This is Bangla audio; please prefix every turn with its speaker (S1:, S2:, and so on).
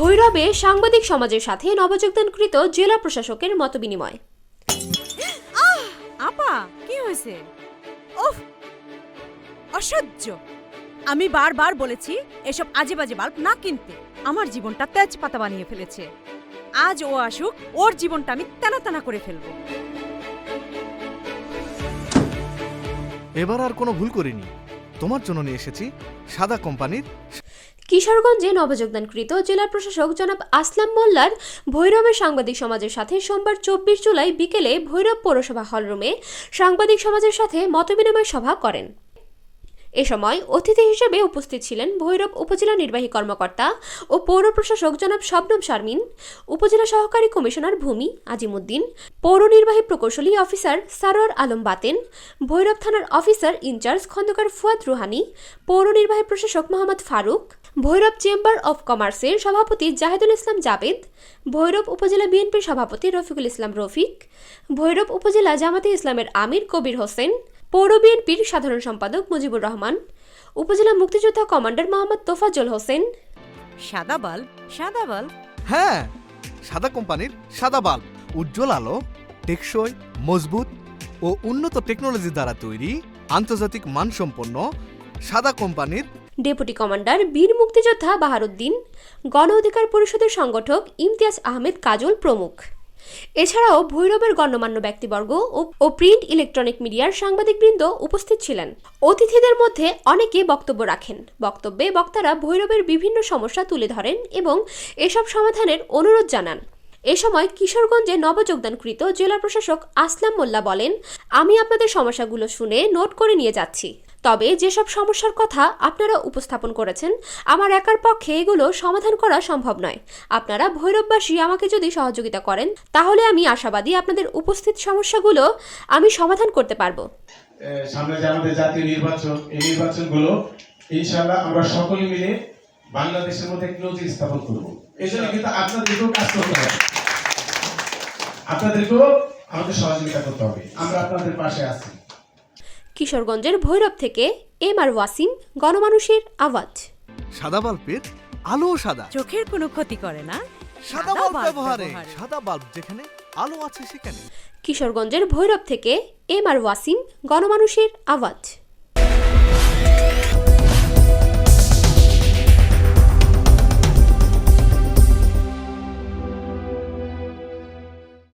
S1: ভৈরবে সাংবাদিক সমাজের সাথে নবযোগদানকৃত জেলা প্রশাসকের মতবিনিময়।
S2: আপা কি হয়েছে? ওফ অসহ্য। আমি বারবার বলেছি এসব আজে বাজে বাল্ব না কিনতে। আমার জীবনটা তেজপাতা বানিয়ে ফেলেছে। আজ ও আসুক ওর জীবনটা আমি তেনা তেনা করে ফেলব।
S3: এবার আর কোনো ভুল করিনি। তোমার জন্য নিয়ে এসেছি সাদা কোম্পানির
S1: কিশোরগঞ্জে নবযোগদানকৃত জেলা প্রশাসক জনাব আসলাম মোল্লার ভৈরবের সাংবাদিক সমাজের সাথে সোমবার চব্বিশ জুলাই বিকেলে ভৈরব পৌরসভা হলরুমে সাংবাদিক সমাজের সাথে মতবিনিময় সভা করেন। এ সময় অতিথি হিসেবে উপস্থিত ছিলেন ভৈরব উপজেলা নির্বাহী কর্মকর্তা ও পৌর প্রশাসক জনাব শবনম শারমিন, উপজেলা সহকারী কমিশনার ভূমি আজিমুদ্দিন, পৌর নির্বাহী প্রকৌশলী অফিসার সারোয়ার আলম বাতেন, ভৈরব থানার officer in charge Khandakar Fuad Ruhani, পৌর নির্বাহী প্রশাসক মোহাম্মদ ফারুক ভৈরব চেম্বার অব কমার্সের সভাপতি জাহেদুল ইসলাম জাবেদ ভৈরব উপজেলা বিএনপির সভাপতি রফিকুল ইসলাম রফিক ভৈরব উপজেলা জামাতে ইসলামের আমির কবির হোসেন পৌর বিএনপির সাধারণ সম্পাদক মুজিবুর রহমান উপজেলা মুক্তিযোদ্ধা কমান্ডার মোহাম্মদ তোফাজল হোসেন।
S2: সাদা বাল্ব সাদা বাল্ব।
S3: হ্যাঁ সাদা কোম্পানির সাদা বাল্ব। উজ্জ্বল আলো টেকসই মজবুত ও উন্নত টেকনোলজি দ্বারা তৈরি আন্তর্জাতিক মানসম্পন্ন সাদা কোম্পানির
S1: ডেপুটি কমান্ডার বীর মুক্তিযোদ্ধা বাহারুদ্দিন, গণ অধিকার পরিষদের সংগঠক ইমতিয়াজ আহমেদ কাজল প্রমুখ। এছাড়াও ভৈরবের গণ্যমান্য ব্যক্তিবর্গ ও- প্রিন্ট ইলেকট্রনিক মিডিয়ার সাংবাদিকবৃন্দ উপস্থিত ছিলেন। অতিথিদের মধ্যে অনেকে বক্তব্য রাখেন। বক্তব্যে বক্তারা ভৈরবের বিভিন্ন সমস্যা তুলে ধরেন এবং এসব সমাধানের অনুরোধ জানান। এ সময় কিশোরগঞ্জে নবযোগদানকৃত জেলা প্রশাসক আসলাম মোল্লা বলেন, আমি আপনাদের সমস্যাগুলো শুনে নোট করে নিয়ে যাচ্ছি। তবে যেসব সমস্যার কথা আপনারা উপস্থাপন করেছেন, আমার একার পক্ষে এগুলো সমাধান করা সম্ভব নয়। আপনারা ভৈরববাসী আমাকে যদি সহযোগিতা করেন, তাহলে আমি আশাবাদী আপনাদের উপস্থিত সমস্যাগুলো আমি সমাধান করতে পারব।
S4: সামনে যে আমাদের জাতীয় নির্বাচন, এই নির্বাচনগুলো, ইনশাআল্লাহ আমরা সকলে মিলে বাংলাদেশের মধ্যে একটি স্থাপন করব। এই জন্য কিন্তু আপনাদেরকেও কাজ করতে হবে। আপনাদেরকেও আমাদের সহযোগিতা করতে হবে। আমরা আপনাদের পাশে আছি।
S1: কিশোরগঞ্জের ভৈরব থেকে এম আর ওয়াসিম গণমানুষের আওয়াজ।
S3: সাদা বাল্বের আলো সাদা।
S2: চোখের কোনো ক্ষতি করে না।
S3: সাদা বাল্ব ব্যবহারে। সাদা বাল্ব যেখানে আলো আছে সেখানে।
S1: কিশোরগঞ্জের ভৈরব থেকে এম আর ওয়াসিম গণমানুষের আওয়াজ।